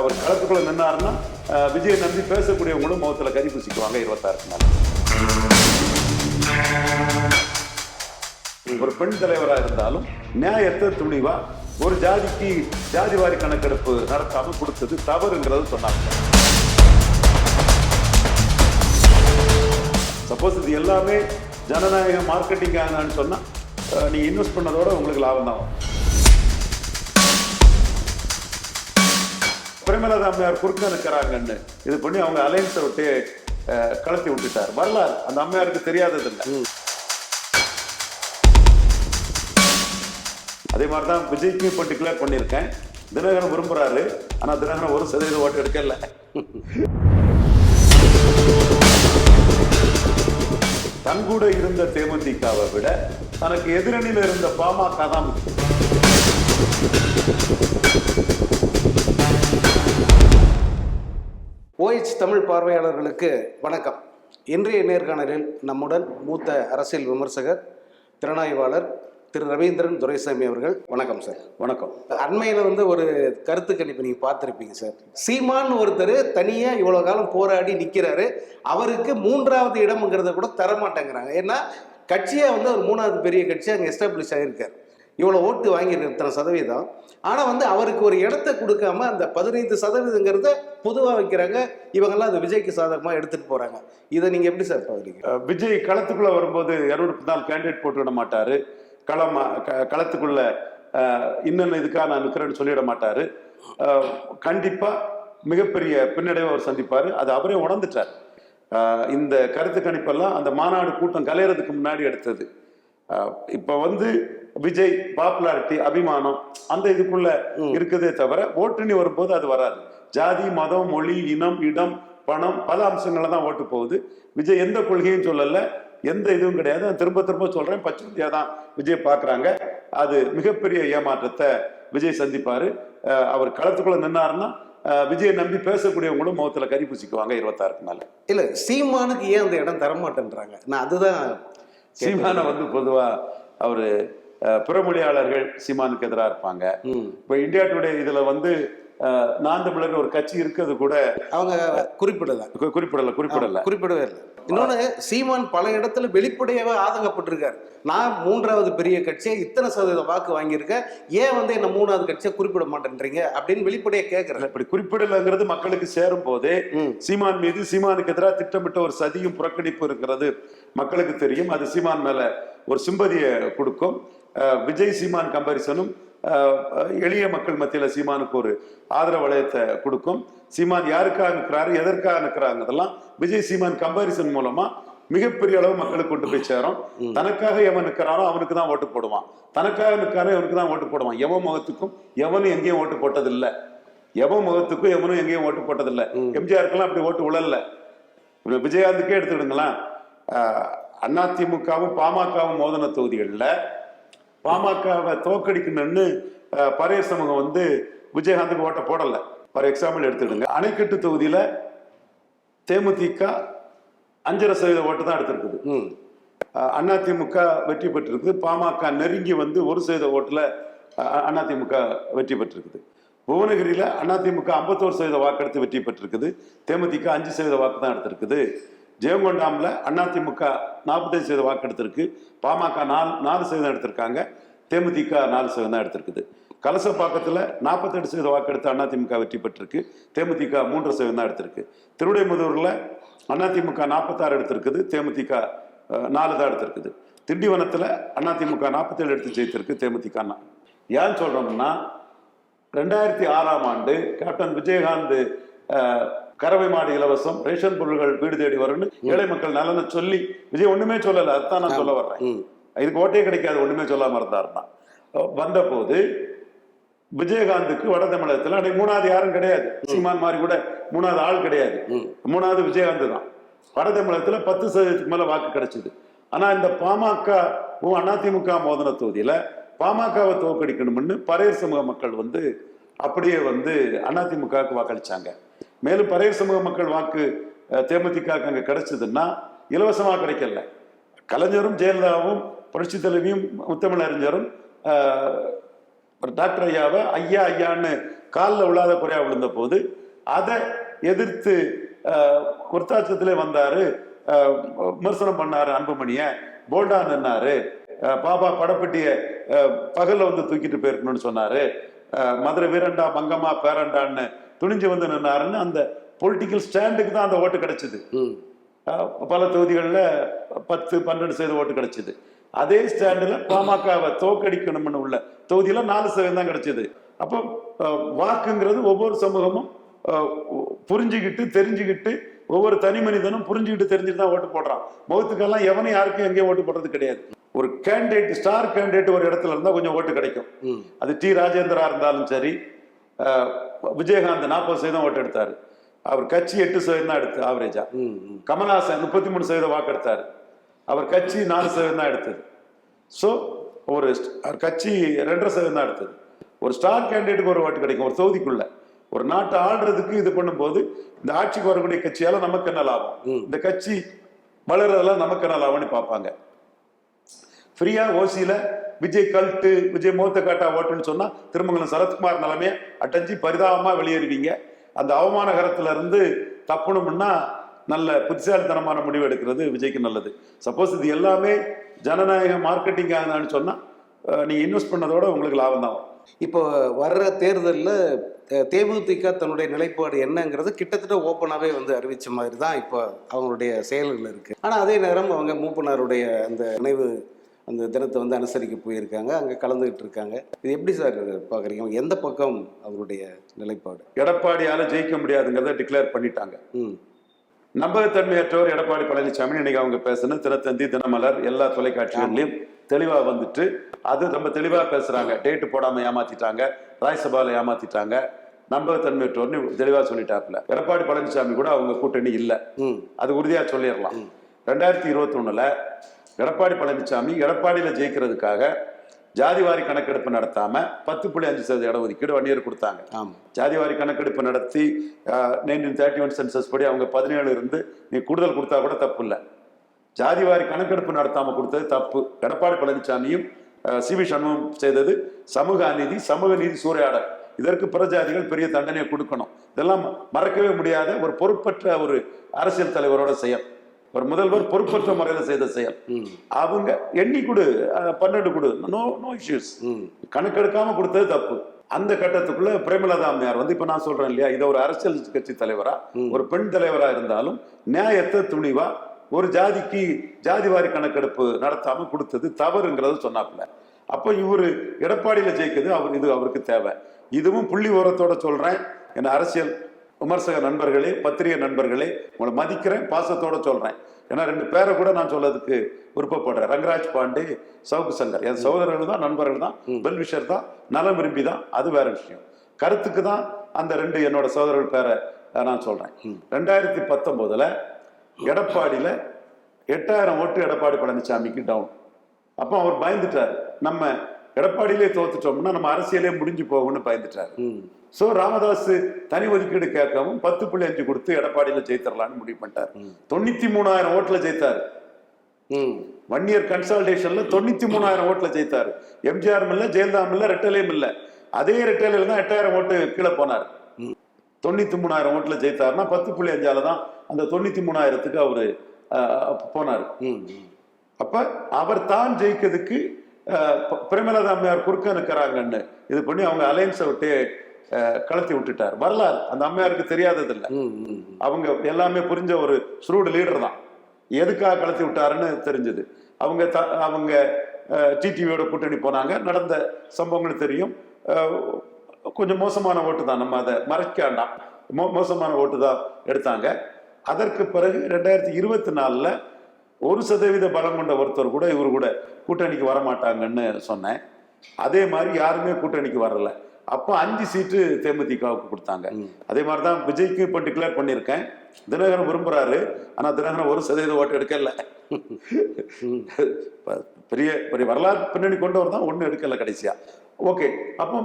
அவர் களத்துக்குள்ள நின்னாருன்னா அஹ், விஜயை நம்பி பேசக்கூடியவங்களும் முகத்துல கறி பூசிக்குவாங்க இருபத்தாறு நாள். ஒரு பெண் தலைவரா இருந்தாலும் நியாயத்தை துணிவா ஒரு ஜாதிக்கு ஜாதிவாரி கணக்கெடுப்பு நடத்தாம கொடுத்தது தவறுங்கிறது சொன்னாங்க. சப்போஸ் இது எல்லாமே ஜனநாயக மார்க்கெட்டிங் ஆனான்னு சொன்னா அஹ், நீங்க இன்வெஸ்ட் பண்ணதோட உங்களுக்கு லாபம் தான் பிரேமலதா அம்மையார் குறுக்க நிற்கிறாங்கன்னு இது பண்ணி அவங்க அலைன்ஸை விட்டு கலத்தி விட்டுட்டார். வரலாறு. அந்த அம்மையாருக்கு தெரியாதது இல்லை அதே மாதிரி தான் விஜய்க்கு இப்போ டிக்ளேர் பண்ணியிருக்கேன். தினகரன் விரும்புறாரு. ஆனா தினகரன் ஒரு சதவீத ஓட்டு எடுக்கல. தன் கூட இருந்த தேமுதிகவை விட தனக்கு எதிரணியில் இருந்த பாமக தான் ஓஎச் தமிழ் பார்வையாளர்களுக்கு வணக்கம். இன்றைய நேர்காணலில் நம்முடன் மூத்த அரசியல் விமர்சகர் திறனாய்வாளர் திரு ரவீந்திரன் துரைசாமி அவர்கள். வணக்கம் சார். வணக்கம். அண்மையில் வந்து ஒரு கருத்து கணிப்பு நீங்கள் பார்த்துருப்பீங்க சார். சீமான் ஒருத்தர் தனியாக இவ்வளோ காலம் போராடி நிற்கிறாரு அவருக்கு மூன்றாவது இடம்ங்கிறத கூட தர மாட்டேங்கிறாங்க ஏன்னா கட்சியாக வந்து ஒரு மூணாவது பெரிய கட்சி அங்கே எஸ்டாப்ளிஷ் ஆகியிருக்கார் இவ்வளோ ஓட்டு வாங்கியிருக்க இத்தனை சதவீதம். ஆனால் வந்து அவருக்கு ஒரு இடத்த கொடுக்காம அந்த பதினைந்து சதவீதங்கிறத பொதுவாக வைக்கிறாங்க. இவங்கெல்லாம் அது விஜய்க்கு சாதகமாக எடுத்துகிட்டு போகிறாங்க இதை நீங்கள் எப்படி சார் பார்க்குறீங்க? விஜய் களத்துக்குள்ளே வரும்போது இருநூறு நாள் கேண்டிடேட் போட்டு விட மாட்டார். களம் க- களத்துக்குள்ள அஹ், இன்னென்ன இதுக்காக நான் நிற்கிறேன்னு சொல்லிட மாட்டார். கண்டிப்பாக மிகப்பெரிய பின்னடைவை அவர் சந்திப்பார். அது அவரே உணர்ந்துட்டார். இந்த கருத்து கணிப்பெல்லாம் அந்த மாநாடு கூட்டம் கலையிறதுக்கு முன்னாடி எடுத்தது. இப்ப வந்து விஜய் பாப்புலாரிட்டி அபிமானம் அந்த இதுக்குள்ள இருக்குதே தவிர ஓட்டுன்னு வரும்போது அது வராது. ஜாதி மதம் மொழி இனம் இடம் பணம் பல அம்சங்கள்ல தான் ஓட்டு போகுது. விஜய் எந்த கொள்கையும் சொல்லல. எந்த இதுவும் கிடையாது. நான் திரும்ப திரும்ப சொல்றேன். பச்சையா தான் விஜய் பார்க்கறாங்க. அது மிகப்பெரிய ஏமாற்றத்தை விஜய் சந்திப்பாரு. அவர் களத்துக்குள்ள நின்னாருன்னா விஜயை நம்பி பேசக்கூடியவங்களும் முகத்துல கறி பூசிக்குவாங்க இருபத்தாறுக்கு மேல. இல்லை சீமானுக்கு ஏன் அந்த இடம் தர மாட்டேன்றாங்க நான் அதுதான் சீமான வந்து பொதுவா அவரு பிறமொழியாளர்கள் சீமானுக்கு எதிராக இருப்பாங்க. இப்ப இந்தியா டுடே இதுல வந்து நான் தமிழர் ஒரு கட்சி இருக்கிறது கூட அவங்க குறிப்பிடலை. குறிப்பிடல குறிப்பிடல. குறிப்பிடவே இல்லை. இன்னொன்று சீமான் பல இடத்துல வெளிப்படையாவே ஆதங்கப்பட்டிருக்காரு. நான் மூன்றாவது பெரிய கட்சியை இத்தனை சதவீத வாக்கு வாங்கியிருக்கேன். ஏன் வந்து என்ன மூணாவது கட்சியை குறிப்பிட மாட்டேன்றீங்க? அப்படின்னு வெளிப்படையா கேட்கறேன் இப்படி குறிப்பிடலைங்கிறது மக்களுக்கு சேரும் போதே. சீமான் மீது சீமானுக்கு எதிராக திட்டமிட்ட ஒரு சதியும் புறக்கணிப்பு இருக்கிறது மக்களுக்கு தெரியும். அது சீமான் மேல ஒரு சிம்பதியை கொடுக்கும். விஜய் சீமான் கம்பாரிசனும் எளிய மக்கள் மத்தியில சீமானுக்கு ஒரு ஆதரவு வளையத்தை கொடுக்கும். சீமான் யாருக்காக நிற்கிறாரு எதற்காக நிற்கிறாங்கிறதெல்லாம் விஜய் சீமான் கம்பாரிசன் மூலமா மிகப்பெரிய அளவு மக்களுக்கு கொண்டு போய் சேரும். தனக்காக எவன் நிற்கிறானோ அவனுக்கு தான் ஓட்டு போடுவான். தனக்காக நிற்கிறானோ அவனுக்கு தான் ஓட்டு போடுவான். எவன் முகத்துக்கும் எவனும் எங்கேயும் ஓட்டு போட்டதில்லை. எவன் முகத்துக்கும் எவனும் எங்கேயும் ஓட்டு போட்டதில்லை. எம்ஜிஆருக்கெல்லாம் அப்படி ஓட்டு உழல்ல. விஜயகாந்துக்கே எடுத்துக்கிடுங்களேன். அஹ் அதிமுகவும் பாமகவும் மோதன தொகுதிகளில் பாமகவை தோக்கடிக்கணும்னு அஹ், பரையர் சமூகம் வந்து விஜயகாந்துக்கு ஓட்ட போடல. ஃபார் எக்ஸாம்பிள் எடுத்துக்கிடுங்க அணைக்கட்டு தொகுதியில தேமுதிக அஞ்சரை சதவீத ஓட்டு தான் எடுத்திருக்குது. ம். அஹ், அதிமுக வெற்றி பெற்றிருக்கு. பாமக நெருங்கி வந்து ஒரு சதவீத ஓட்டுல அஹ், அதிமுக வெற்றி பெற்றிருக்குது. புவனகிரியில அதிமுக ஐம்பத்தோரு சதவீத வாக்கெடுத்து வெற்றி பெற்றிருக்குது. தேமுதிக அஞ்சு சதவீத வாக்கு தான் எடுத்திருக்குது. ஜெயங்கொண்டாமில் அதிமுக நாற்பத்தஞ்சு சதவீத வாக்கு எடுத்திருக்கு பாமக நாலு நாலு சதவீதம் எடுத்திருக்காங்க. தேமுதிக நாலு சதவீதம் தான் எடுத்திருக்குது. கலசப்பாக்கத்தில் நாற்பத்தெட்டு சதவீத வாக்கு எடுத்து அதிமுக வெற்றி பெற்றிருக்கு. தேமுதிக மூன்று சதவீதம் தான் எடுத்திருக்கு. திருவிடைமுதூரில் அதிமுக நாற்பத்தாறு எடுத்திருக்குது. தேமுதிக நாலு தான் எடுத்திருக்குது. திண்டிவனத்தில் அதிமுக நாற்பத்தேழு எடுத்து ஜெயித்திருக்கு. தேமுதிக ஏன் சொல்கிறோம்னா ரெண்டாயிரத்தி ஆறாம் ஆண்டு கேப்டன் விஜயகாந்த் கறவை மாடு இலவசம் ரேஷன் பொருட்கள் வீடு தேடி வரும்னு ஏழை மக்கள் நலனை சொல்லி விஜய் ஒண்ணுமே சொல்லல அதுதான் நான் சொல்ல வர்றேன். இதுக்கு ஓட்டே கிடைக்காது ஒண்ணுமே சொல்லாம இருந்தாருன்னா. வந்த போது விஜயகாந்துக்கு வட தமிழகத்துல அன்னைக்கு மூணாவது யாரும் கிடையாது. சீமான் மாதிரி கூட மூணாவது ஆள் கிடையாது. மூணாவது விஜயகாந்த் தான். வட தமிழகத்துல பத்து சதவீதத்துக்கு மேல வாக்கு கிடைச்சது. ஆனா இந்த பாமக அதிமுக மோதன தொகுதியில பாமகவை தோக்கடிக்கணும்னு பரையர் சமூக மக்கள் வந்து அப்படியே வந்து அதிமுகவுக்கு வாக்களிச்சாங்க. மேலும் பழைய சமூக மக்கள் வாக்கு அஹ், அங்கே கிடைச்சதுன்னா இலவசமாக கிடைக்கல. கலைஞரும் ஜெயலலிதாவும் புரட்சி தலைவியும் முத்தமிழறிஞரும் டாக்டர் ஐயாவை ஐயா ஐயான்னு காலில் விழாத குறையா விழுந்த போது அதை எதிர்த்து அஹ், வந்தார் விமர்சனம் பண்ணார் அன்புமணியை. போல்டா நின்னாரு. பாபா படப்பெட்டிய பகலில் வந்து தூக்கிட்டு போயிருக்கணும்னு சொன்னார். மதுரை வீரண்டா மங்கம்மா பேரண்டான்னு துணிஞ்சு வந்து நின்னாருன்னு அந்த பொலிட்டிக்கல் ஸ்டாண்டுக்கு தான் அந்த ஓட்டு கிடைச்சது. பல தொகுதிகளில் பத்து பன்னெண்டு சதவீத ஓட்டு கிடைச்சது. அதே ஸ்டாண்டில் பாமகவை தோக்கடிக்கணும்னு உள்ள தொகுதியில் நாலு சதவீதம் தான் கிடைச்சது. அப்போ வாக்குங்கிறது ஒவ்வொரு சமூகமும் புரிஞ்சுக்கிட்டு தெரிஞ்சுக்கிட்டு ஒவ்வொரு தனி மனிதனும் புரிஞ்சுக்கிட்டு தெரிஞ்சுட்டு தான் ஓட்டு போடுறான். முகத்துக்கெல்லாம் எவனும் யாருக்கும் எங்கேயும் ஓட்டு போடுறது கிடையாது. ஒரு கேண்டிடேட் ஸ்டார் கேண்டிடேட் ஒரு இடத்துல இருந்தால் கொஞ்சம் ஓட்டு கிடைக்கும். அது டி ராஜேந்திரா இருந்தாலும் சரி விஜயகாந்த் நாற்பது சதவீதம் ஓட்டு எடுத்தார். அவர் கட்சி எட்டு சதவீதம் தான் எடுத்து ஆவரேஜா கமல்ஹாசன் முப்பத்தி மூணு சதவீத வாக்கு எடுத்தார். அவர் கட்சி நாலு சதவீதம் தான் எடுத்தது. ஸோ ஒரு அவர் கட்சி ரெண்டரை சதவீதம் தான் எடுத்தது. ஒரு ஸ்டார் கேண்டிடேட்டுக்கு ஒரு ஓட்டு கிடைக்கும் ஒரு தொகுதிக்குள்ள. ஒரு நாட்டை ஆள்றதுக்கு இது பண்ணும்போது இந்த ஆட்சிக்கு வரக்கூடிய கட்சியால நமக்கு என்ன லாபம். இந்த கட்சி வளர்றதெல்லாம் நமக்கு என்ன லாபம்னு பார்ப்பாங்க. ஃப்ரீயா ஓசியில விஜய் கல்ட்டு விஜய் மோத்த காட்டா ஓட்டுன்னு சொன்னா திருமங்கலம் சரத்குமார் நிலைமைய அட்டஞ்சு பரிதாபமா வெளியேறுவீங்க. அந்த அவமானகரத்துல இருந்து தப்பணும்னா நல்ல புத்திசாலித்தனமான முடிவு எடுக்கிறது விஜய்க்கு நல்லது. சப்போஸ் இது எல்லாமே ஜனநாயக மார்க்கெட்டிங் ஆகுதான்னு சொன்னா நீங்க இன்வெஸ்ட் பண்ணதோட உங்களுக்கு லாபம் தான் இப்போ வர்ற தேர்தலில் தேமுதிக தன்னுடைய நிலைப்பாடு என்னங்கிறது கிட்டத்தட்ட ஓப்பனாகவே வந்து அறிவித்த மாதிரி தான் இப்போ அவங்களுடைய செயல்கள் இருக்குது ஆனால் அதே நேரம் அவங்க மூப்பனாருடைய அந்த நினைவு அந்த தினத்தை வந்து அனுசரிக்க போயிருக்காங்க. அங்கே கலந்துக்கிட்டு இருக்காங்க இது எப்படி சார் பார்க்குறீங்க எந்த பக்கம் அவருடைய நிலைப்பாடு? எடப்பாடியால ஜெயிக்க முடியாதுங்கிறத டிக்ளேர் பண்ணிட்டாங்க. ம். நம்பகத்தன்மையற்றவர் எடப்பாடி பழனிசாமி இன்னைக்கு அவங்க பேசணும் தினத்தந்தி தினமலர் எல்லா தொலைக்காட்சிகள்லயும் தெளிவா வந்துட்டு அது ரொம்ப தெளிவா பேசுறாங்க. டேட்டு போடாம ஏமாத்திட்டாங்க. ராஜ்சபால ஏமாத்திட்டாங்க. நம்பகத்தன்மையற்றவர்னு தெளிவா சொல்லிட்டாப்புல. எடப்பாடி பழனிசாமி கூட அவங்க கூட்டணி இல்ல. ம். அது உறுதியா சொல்லிடலாம். ரெண்டாயிரத்தி இருபத்தி ஒண்ணுல எடப்பாடி பழனிசாமி எடப்பாடியில ஜெயிக்கிறதுக்காக ஜாதிவாரி கணக்கெடுப்பு நடத்தாம பத்து புள்ளி அஞ்சு சதவீத இடஒதுக்கீடு வன்னியர் கொடுத்தாங்க. ஜாதிவாரி கணக்கெடுப்பு நடத்தி நைன்டீன் தேர்ட்டி ஒன் சென்சஸ் படி அவங்க பதினேழு இருந்து நீ கூடுதல் கொடுத்தா கூட தப்பு இல்லை ஜாதிவாரி கணக்கெடுப்பு நடத்தாம கொடுத்தது தப்பு. எடப்பாடி பழனிசாமியும் சி வி சண்முகம் செய்தது சமூக அநீதி சமூக நீதி சூறையாடல். இதற்கு பிரஜாதிகள் பெரிய தண்டனையை கொடுக்கணும். இதெல்லாம் மறக்கவே முடியாத ஒரு பொறுப்பற்ற ஒரு அரசியல் தலைவரோட செயல். ஒரு முதல்வர் பொறுப்பற்ற முறையில் செய்த செயல். அவங்க எண்ணி கொடு பன்னெண்டு கொடு. நோ நோ இஷ்யூஸ் கணக்கெடுக்காம கொடுத்தது தப்பு. அந்த கட்டத்துக்குள்ள பிரேமலதா அம்மையார் வந்து இப்ப நான் சொல்றேன் இல்லையா? இதை ஒரு அரசியல் கட்சி தலைவரா ஒரு பெண் தலைவரா இருந்தாலும் நியாயத்தை துணிவா ஒரு ஜாதிக்கு ஜாதிவாரி கணக்கெடுப்பு நடத்தாம கொடுத்தது தவறுங்கிறத சொன்னாப்புல. அப்ப இவரு எடப்பாடியில ஜெயிக்குது அவர் இது அவருக்கு தேவை. இதுவும் புள்ளி உரத்தோட சொல்றேன். என் அரசியல் விமர்சக நண்பர்களே பத்திரிகை நண்பர்களே உங்களை மதிக்கிறேன் பாசத்தோட சொல்றேன். ஏன்னா ரெண்டு பேரை கூட நான் சொல்லதுக்கு விருப்பப்படுறேன். ரங்கராஜ் பாண்டே சவுக்கு சங்கர். என் சகோதரர்கள் தான் நண்பர்கள் தான் வெல்விஷர் தான் நலம் விரும்பி தான் அது வேற விஷயம். கருத்துக்கு தான் அந்த ரெண்டு என்னோட சகோதரர்கள் பேரை நான் சொல்றேன். ரெண்டாயிரத்தி பத்தொன்பதுல எடப்பாடியில எட்டாயிரம் ஓட்டு எடப்பாடி பழனிசாமிக்கு டவுன் அப்போ அவர் பயந்துட்டார். நம்ம எடப்பாடியிலே தோத்துட்டோம்னா நம்ம அரசியலே முடிஞ்சு போகும்னு பயந்துட்டார். சோ ராமதாஸ் தனி ஒதுக்கீடு கேட்கவும் பத்து புள்ளி அஞ்சு கொடுத்து எடப்பாடியில ஜெயித்தரலாம்னு முடிவு பண்ணிட்டார். தொண்ணூத்தி மூணாயிரம் ஓட்டுல ஜெயித்தார். ஒன் இயர் கன்சல்டேஷன்ல தொண்ணூத்தி மூணாயிரம் ஓட்டுல ஜெயித்தார். எம்ஜிஆர் இல்ல ஜெயலலிதா இல்ல ரெட்டலையும் இல்ல அதே ரெட்டலையில தான் எட்டாயிரம் ஓட்டு கீழே போனார். தொண்ணூத்தி மூணாயிரம் ஓட்டுல ஜெயித்தார்னா பத்து புள்ளி அஞ்சால தான் அந்த தொண்ணூத்தி மூணாயிரத்துக்கு அவரு போனார். அப்ப அவர் தான் ஜெயிக்கிறதுக்கு அஹ், ப- பிரேமலதா அம்மையார் குறுக்க நிற்கிறாங்கன்னு இது பண்ணி அவங்க அலையன்ஸை விட்டு கலத்தி விட்டுட்டார். வரலாறு. அந்த அம்மையாருக்கு தெரியாதது இல்ல அவங்க எல்லாமே புரிஞ்ச ஒரு ஸ்ரூடு லீடர் தான். எதுக்காக கலத்தி விட்டாருன்னு தெரிஞ்சது. அவங்க த அவங்க டிடிவியோட கூட்டணி போனாங்க. நடந்த சம்பவங்கள் தெரியும். கொஞ்சம் மோசமான ஓட்டு தான். நம்ம அதை மறைக்க வேண்டாம். மோ மோசமான ஓட்டு தான் எடுத்தாங்க. அதற்கு பிறகு ரெண்டாயிரத்தி இருபத்தி நாலில் ஒரு சதவீத பலம் கொண்ட ஒருத்தர் கூட இவர் கூட கூட்டணிக்கு வரமாட்டாங்கன்னு சொன்னேன். அதே மாதிரி யாருமே கூட்டணிக்கு வரல. அப்போ அஞ்சு சீட்டு தேமுதிகவுக்கு கொடுத்தாங்க. அதே மாதிரி தான் விஜய்க்கு இப்போ டிக்ளேர் பண்ணியிருக்கேன். தினகரன் விரும்புறாரு. ஆனா தினகரன் ஒரு சதவீத ஓட்டு எடுக்கல. பெரிய பெரிய வரலாறு பின்னணி கொண்டவர் தான் ஒன்றும் எடுக்கல கடைசியா. ஓகே. அப்போ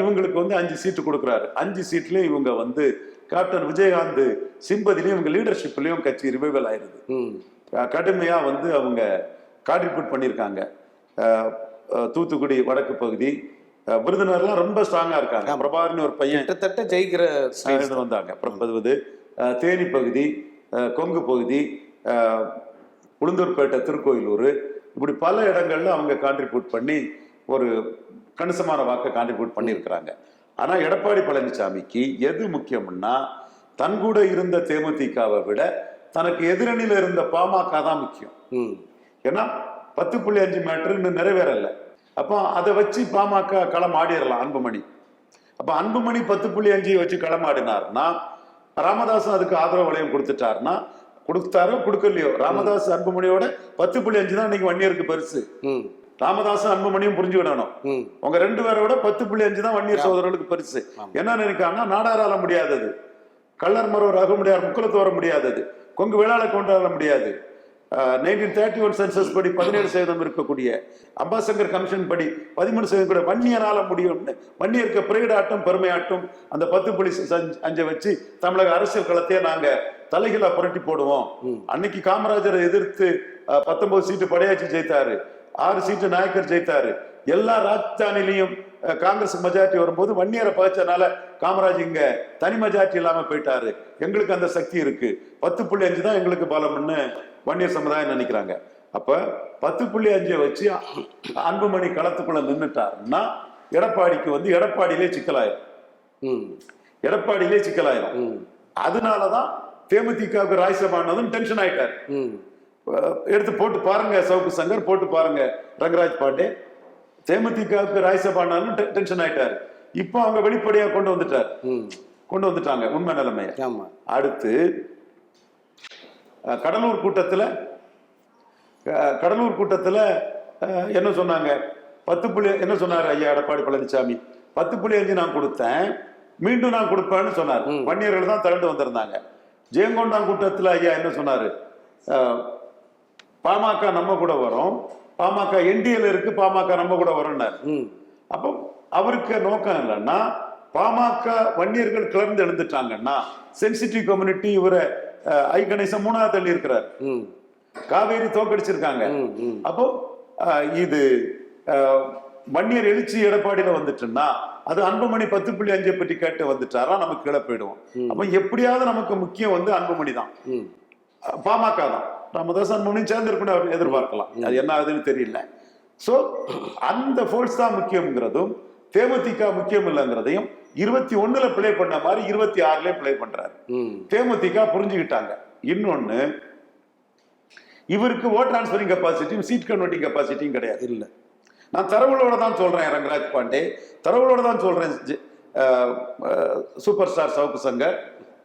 இவங்களுக்கு வந்து அஞ்சு சீட்டு கொடுக்குறாரு. அஞ்சு சீட்லயும் இவங்க வந்து கேப்டன் விஜயகாந்த் சிம்பதிலையும் இவங்க லீடர்ஷிப்லயும் கட்சி ரிவைவல் ஆயிருது. ம் அஹ் கடுமையா வந்து அவங்க கான்ட்ரிபியூட் பண்ணியிருக்காங்க. தூத்துக்குடி வடக்கு பகுதி. அஹ், விருதுநகர்லாம் ரொம்ப ஸ்ட்ராங்கா இருக்காங்க. பிரபாகரன் ஒரு பையன் கிட்டத்தட்ட ஜெயிக்கிற வந்தாங்க. அப்புறம் தேனி பகுதி கொங்கு பகுதி உளுந்தூர்பேட்டை திருக்கோயிலூர். இப்படி பல இடங்கள்ல அவங்க கான்ட்ரிபியூட் பண்ணி ஒரு கணிசமான வாக்கை கான்ட்ரிபியூட் பண்ணியிருக்கிறாங்க. ஆனா எடப்பாடி பழனிசாமிக்கு எது முக்கியம்னா தன் கூட இருந்த தேமுதிகவை விட தனக்கு எதிரணியில இருந்த பாமக தான் முக்கியம். ஏன்னா பத்து புள்ளி அஞ்சு மீட்டர் இன்னும் நிறைவேறல. அப்போ அதை வச்சு பாமக களம் ஆடிடலாம் அன்புமணி. அப்ப அன்புமணி பத்து புள்ளி அஞ்சு வச்சு களம் ஆடினார்னா ராமதாசும் அதுக்கு ஆதரவு வளையம் கொடுத்துட்டாருன்னா கொடுத்தாரோ கொடுக்கலையோ ராமதாஸ் அன்புமணியோட பத்து புள்ளி அஞ்சு தான் இன்னைக்கு வன்னியருக்கு பெருசு. ராமதாசும் அன்புமணியும் புரிஞ்சுக்கிடணும் உங்க ரெண்டு பேரோட பத்து புள்ளி அஞ்சு தான் வன்னியர் சோதரர்களுக்கு பெருசு. என்ன நினைக்காங்கன்னா நாடாரால முடியாதது. கள்ளர் மரவர் அகமுடியார் முக்குலத்து வர முடியாதது. கொங்கு வேளாள கொண்டாட முடியாது. நைன்டீன் தேர்ட்டி ஒன் சென்சஸ் படி பதினேழு சதவீதம் இருக்கக்கூடிய அம்பாசங்கர் கமிஷன் படி பதிமூணு சதவீதம் கூட வன்னியரால முடியும்னு வன்னியருக்கு பிரீடாட்டம் பெருமையாட்டம் அந்த பத்து புள்ளி அஞ்சை வச்சு தமிழக அரசியல் களத்தையே நாங்க தலைகீழா புரட்டி போடுவோம். அன்னைக்கு காமராஜரை எதிர்த்து பத்தொன்பது சீட்டு படையாச்சி ஜெயித்தாரு. ஆறு சீட்டு நாயக்கர் ஜெயித்தாரு. எல்லா ராஜதானிலையும் அஹ், காங்கிரஸ் மெஜாரிட்டி வரும்போது வன்னியரை பகைச்சனால காமராஜ் இங்க தனி மெஜாரிட்டி இல்லாம போயிட்டாரு. எங்களுக்கு அந்த சக்தி இருக்கு. பத்து புள்ளி அஞ்சு தான் எங்களுக்கு பலம்னு வன்னியர் சமுதாயம் நினைக்கிறாங்க. அப்ப பத்து புள்ளி அஞ்சை வச்சு அன்புமணி களத்துக்குள்ள நின்னுட்டாருன்னா எடப்பாடிக்கு வந்து எடப்பாடியிலே சிக்கலாயிரும். ம். எடப்பாடியிலே சிக்கலாயிரும். அதனாலதான் தேமுதிகவுக்கு ராஜ்யசபானதும் டென்ஷன் ஆயிட்டார். எடுத்து போட்டு பாருங்க சவுக்கு சங்கர் போட்டு பாருங்க ரங்கராஜ் பாண்டே. தேமுதிகவுக்கு ராஜ்யசபானாலும் டென்ஷன் ஆயிட்டாரு. இப்போ அவங்க வெளிப்படையா கொண்டு வந்துட்டார். ம். கொண்டு வந்துட்டாங்க உண்மை நிலைமைய. அடுத்து கடலூர் கூட்டத்துல கடலூர் கூட்டத்துல என்ன சொன்னாங்க? பத்து புள்ளி என்ன சொன்னார் ஐயா எடப்பாடி பழனிசாமி பத்து புள்ளி அஞ்சு நான் கொடுத்தேன் மீண்டும் நான் கொடுப்பேன்னு சொன்னார். வன்னியர்கள் தான் திரண்டு வந்திருந்தாங்க. ஜெயங்கொண்டான் கூட்டத்துல ஐயா என்ன சொன்னாரு? பாமக நம்ம கூட வரும் பாமக என்டிஏல இருக்கு பாமக நம்ம கூட வரும்னாரு ம். அப்போ அவருக்கு நோக்கம் இல்லைன்னா பாமக வன்னியர்கள் கிளர்ந்து எழுந்துட்டாங்கன்னா சென்சிட்டிவ் கம்யூனிட்டி இவரை ஐ கணேசன் மூணாவது தள்ளி இருக்கிறார் காவேரி தோக்கடிச்சிருக்காங்க. அப்போ இது வன்னியர் எழுச்சி எடப்பாடியில வந்துட்டுன்னா அது அன்புமணி பத்து புள்ளி அஞ்சை பற்றி கேட்டு வந்துட்டாரா நமக்கு கீழே போயிடுவோம். அப்போ எப்படியாவது நமக்கு முக்கியம் வந்து அன்புமணி தான். பாமக தான். ராமதாஸ் அன்புமணி சேர்ந்து இருக்கணும் எதிர்பார்க்கலாம். அது என்ன ஆகுதுன்னு தெரியல. சோ அந்த ஃபோர்ஸ் தான் முக்கியம்ங்கிறதும் தேமுதிக முக்கியம் இல்லைங்கிறதையும் இருபத்தி ஒண்ணுல ப்ளே பண்ண மாதிரி இருபத்தி ஆறுல ப்ளே பண்றாரு. தேமுதிக புரிஞ்சுக்கிட்டாங்க. இன்னொன்னு இவருக்கு ஓட் டிரான்ஸ்பரிங் கெப்பாசிட்டியும் சீட் கன்வெர்ட்டிங் கெப்பாசிட்டியும் கிடையாது. இல்லை. நான் தரவுகளோட தான் சொல்றேன் ரங்கராஜ் பாண்டே. தரவுகளோட தான் சொல்றேன் சூப்பர் ஸ்டார் சவுக்கு சங்கர்.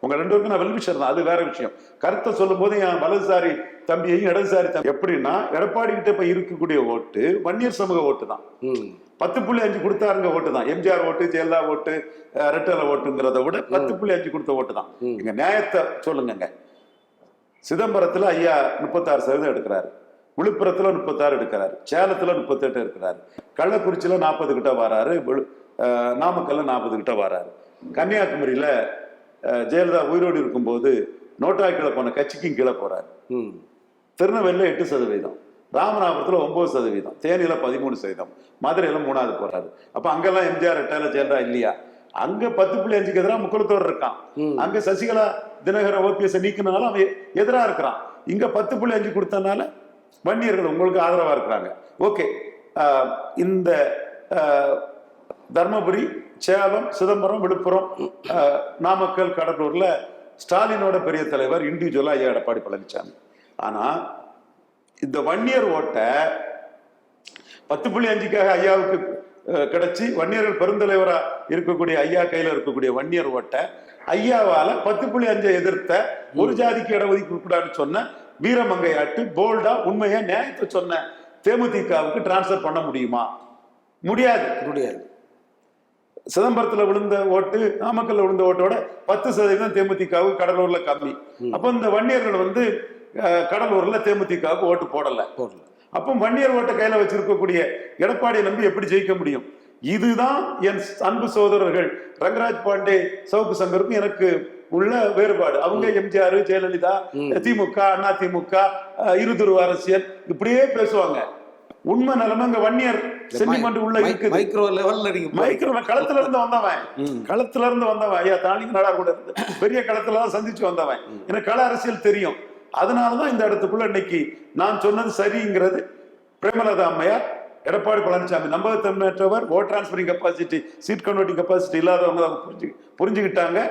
உங்க ரெண்டு பேருக்கும் நான் வெல்விஷர் தான் அது வேற விஷயம். கருத்தை சொல்லும் போது என் வலதுசாரி தம்பியையும் இடதுசாரி தம்பி எப்படின்னா எடப்பாடி கிட்ட இப்ப இருக்கக்கூடிய ஓட்டு வன்னியர் சமூக ஓட்டு தான். பத்து புள்ளி அஞ்சு கொடுத்தாருங்க ஓட்டு தான். எம்ஜிஆர் ஓட்டு ஜெயலலிதா ஓட்டு ரெட்டல ஓட்டுங்கிறத விட பத்து புள்ளி அஞ்சு கொடுத்த ஓட்டு தான். ம். எங்க நியாயத்தை சொல்லுங்கங்க. சிதம்பரத்துல ஐயா முப்பத்தாறு சதவீதம் எடுக்கிறாரு. விழுப்புரத்துல முப்பத்தாறு எடுக்கிறாரு. சேலத்துல முப்பத்தெட்டு எடுக்கிறாரு. கள்ளக்குறிச்சியில நாற்பது கிட்ட வராரு. நாமக்கல்ல நாற்பது கிட்ட வராரு. கன்னியாகுமரியில ஜெயலலிதா உயிரோடு இருக்கும்போது நோட்டா கீழே போன கட்சிக்கும் கீழே போறாரு. திருநெல்வேலியில் எட்டு சதவீதம். ராமநாதபுரத்தில் ஒன்பது சதவீதம். தேனியில பதிமூணு சதவீதம். மதுரையில மூணாவது போறாரு. அப்ப அங்கெல்லாம் எம்ஜிஆர் ரெட்டால ஜெயலலிதா இல்லையா? அங்க பத்து புள்ளி அஞ்சுக்கு எதிராக முக்குளத்தோர் இருக்கான். அங்க சசிகலா தினகர ஓபிஎஸ் நீக்கினால அவன் எதிரா இருக்கிறான். இங்க பத்து புள்ளி அஞ்சு கொடுத்தனால வன்னியர்கள் உங்களுக்கு ஆதரவா இருக்கிறாங்க. ஓகே. இந்த தர்மபுரி சேலம் சிதம்பரம் விழுப்புரம் நாமக்கல் கடலூர்ல ஸ்டாலினோட பெரிய தலைவர் இண்டிவிஜுவலா ஐயா எடப்பாடி பழனிசாமி ஆனா இந்த வன்னியர் ஓட்டை பத்து புள்ளி அஞ்சுக்காக ஐயாவுக்கு கிடைச்சி வன்னியர்கள் பெருந்தலைவரா இருக்கக்கூடிய ஐயா கையில இருக்கக்கூடிய வன்னியர் ஓட்டை ஐயாவால பத்து புள்ளி அஞ்சை எதிர்த்த ஒரு ஜாதிக்கு இடஒதுக்கி கூடாதுன்னு சொன்ன வீரமங்கையாட்டு போல்டா உண்மையா நியாயத்தை சொன்ன தேமுதிகவுக்கு டிரான்ஸ்ஃபர் பண்ண முடியுமா? முடியாது. முடியாது. சிதம்பரத்துல விழுந்த ஓட்டு நாமக்கல்ல விழுந்த ஓட்டோட பத்து சதவீதம் தேமுதிகவுக்கு கடலூர்ல கம்மி. அப்போ இந்த வன்னியர்கள் வந்து கடலூர்ல தேமுதிகவுக்கு ஓட்டு போடல. போடல. அப்போ வன்னியர் ஓட்டை கையில வச்சிருக்கக்கூடிய எடப்பாடியை நம்பி எப்படி ஜெயிக்க முடியும்? இதுதான் என் அன்பு சகோதரர்கள் ரங்கராஜ் பாண்டே சவுக்கு சங்கருக்கும் எனக்கு உள்ள வேறுபாடு. அவங்க எம்ஜிஆர் ஜெயலலிதா. திமுக அண்ணா திமுக அஹ், இருதுருவ அரசியல் இப்படியே பேசுவாங்க. உண்மை நிலைமை இங்க வன்னியர் சென்டிமெண்ட் உள்ள இருக்குது. மைக்ரோ லெவல்ல நீங்க மைக்ரோ களத்துல இருந்து வந்தவன். களத்துல இருந்து வந்தவன். ஐயா தாலிங்க நாடார் கூட இருந்து. பெரிய களத்துல தான் சந்திச்சு வந்தவன். எனக்கு கள அரசியல் தெரியும். அதனாலதான் இந்த இடத்துக்குள்ள இன்னைக்கு நான் சொன்னது சரிங்கிறது பிரேமலதா அம்மையார் Edappadi Palaniswami. நம்பகத்தன்மையற்றவர் vote transferring capacity seat converting capacity இல்லாதவங்க அவங்க புரிஞ்சு புரிஞ்சுக்கிட்டாங்க.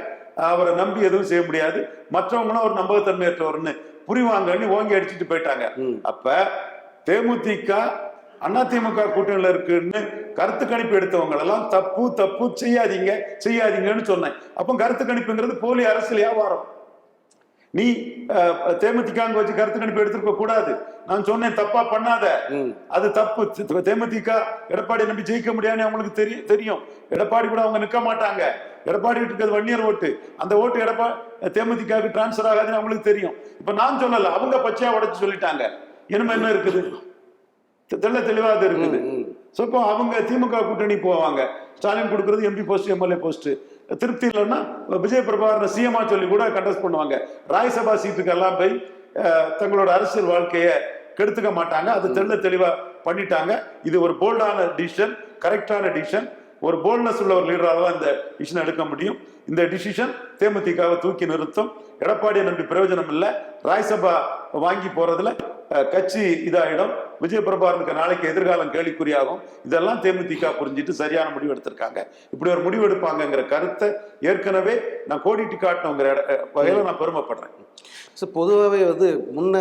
அவரை நம்பி எதுவும் செய்ய முடியாது. மற்றவங்களும் அவர் நம்பகத்தன்மையற்றவர்னு புரிவாங்கன்னு ஓங்கி அடிச்சுட்டு போயிட்டாங்க. அப்ப தேமுதிக அதிமுக கூட்டணியில இருக்குன்னு கருத்து கணிப்பு எடுத்தவங்க எல்லாம் தப்பு தப்பு செய்யாதீங்க செய்யாதீங்கன்னு சொன்னேன். அப்ப கருத்து கணிப்புங்கிறது போலி அரசியல் வியாபாரம். நீ தேமுதிக அங்க வச்சு கருத்து கணிப்பு எடுத்திருக்க கூடாது. நான் சொன்னேன் தப்பா பண்ணாத. அது தப்பு. தேமுதிக எடப்பாடி நம்பி ஜெயிக்க முடியாதுன்னு அவங்களுக்கு தெரியும் தெரியும். எடப்பாடி கூட அவங்க நிக்க மாட்டாங்க. எடப்பாடி இருக்கிறது வன்னியர் ஓட்டு. அந்த ஓட்டு எடப்பா தேமுதிகவுக்கு டிரான்ஸ்ஃபர் ஆகாதுன்னு அவங்களுக்கு தெரியும். இப்ப நான் சொல்லல அவங்க பச்சையா உடைச்சு சொல்லிட்டாங்க. இனிமே என்ன இருக்குது? தெள்ள தெளிவா அது இருக்குது. ஸோ இப்போ அவங்க திமுக கூட்டணி போவாங்க. ஸ்டாலின் கொடுக்கறது எம்பி போஸ்ட் எம்எல்ஏ போஸ்ட் திருப்தி இல்லைன்னா விஜய் பிரபாகரன் சிஎம்ஆ சொல்லி கூட கண்டஸ்ட் பண்ணுவாங்க. ராஜ்யசபா சீட்டுக்கு எல்லாம் போய் தங்களோட அரசியல் வாழ்க்கையை கெடுத்துக்க மாட்டாங்க. அது தெள்ள தெளிவா பண்ணிட்டாங்க. இது ஒரு போல்டான டிசிஷன் கரெக்டான டிசிஷன் ஒரு போல்ட்னஸ் உள்ள ஒரு லீடராக தான் இந்த டிசிஷன் எடுக்க முடியும். இந்த டிசிஷன் தேமுதிகவை தூக்கி நிறுத்தும். எடப்பாடியை நம்பி பிரயோஜனம் இல்லை. ராஜ்யசபா வாங்கி போறதுல கட்சி இதாயிடும். விஜய பிரபாகரனுக்கு நாளைக்கு எதிர்காலம் கேள்விக்குறியாகும் இதெல்லாம் தேமுதிக புரிஞ்சிட்டு சரியான முடிவு எடுத்திருக்காங்க. இப்படி ஒரு முடிவு எடுப்பாங்கங்கிற கருத்தை ஏற்கனவே நான் கோடிட்டு அஹ், வகையில நான் பெருமைப்படுறேன். ஸோ பொதுவாகவே வந்து முன்ன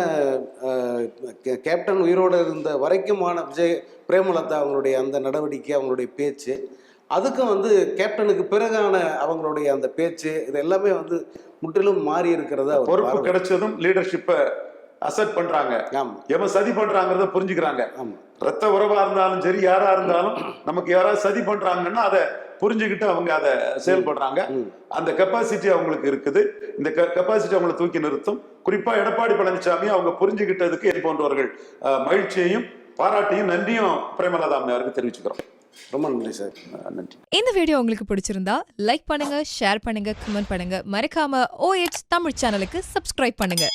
கேப்டன் உயிரோடு இருந்த வரைக்குமான விஜய் பிரேமலதா அவங்களுடைய அந்த நடவடிக்கை அவங்களுடைய பேச்சு. அதுக்கும் வந்து கேப்டனுக்கு பிறகான அவங்களுடைய அந்த பேச்சு இது எல்லாமே வந்து முற்றிலும் மாறி இருக்கிறதா ஒரு பொறுப்பு. கிடைச்சதும் லீடர்ஷிப்பை அசெப்ட் பண்றாங்க. எவன் சதி பண்றாங்கிறத புரிஞ்சுக்கிறாங்க. ரத்த உறவா இருந்தாலும் சரி யாரா இருந்தாலும் நமக்கு யாராவது சதி பண்றாங்கன்னா அதை புரிஞ்சுக்கிட்டு அவங்க அதை செயல்படுறாங்க. அந்த கெப்பாசிட்டி அவங்களுக்கு இருக்குது. இந்த கெப்பாசிட்டி அவங்களை தூக்கி நிறுத்தும். குறிப்பா எடப்பாடி பழனிசாமி அவங்க புரிஞ்சுக்கிட்டதுக்கு என் போன்றவர்கள் மகிழ்ச்சியையும் பாராட்டையும் நன்றியும் பிரேமலதா அம்மையாருக்கு தெரிவிச்சுக்கிறோம். ரொம்ப நன்றி சார். நன்றி. இந்த வீடியோ உங்களுக்கு பிடிச்சிருந்தா லைக் பண்ணுங்க ஷேர் பண்ணுங்க கமெண்ட் பண்ணுங்க. மறக்காம OH தமிழ் சேனலுக்கு சப்ஸ்கிரைப் பண்ணுங்க.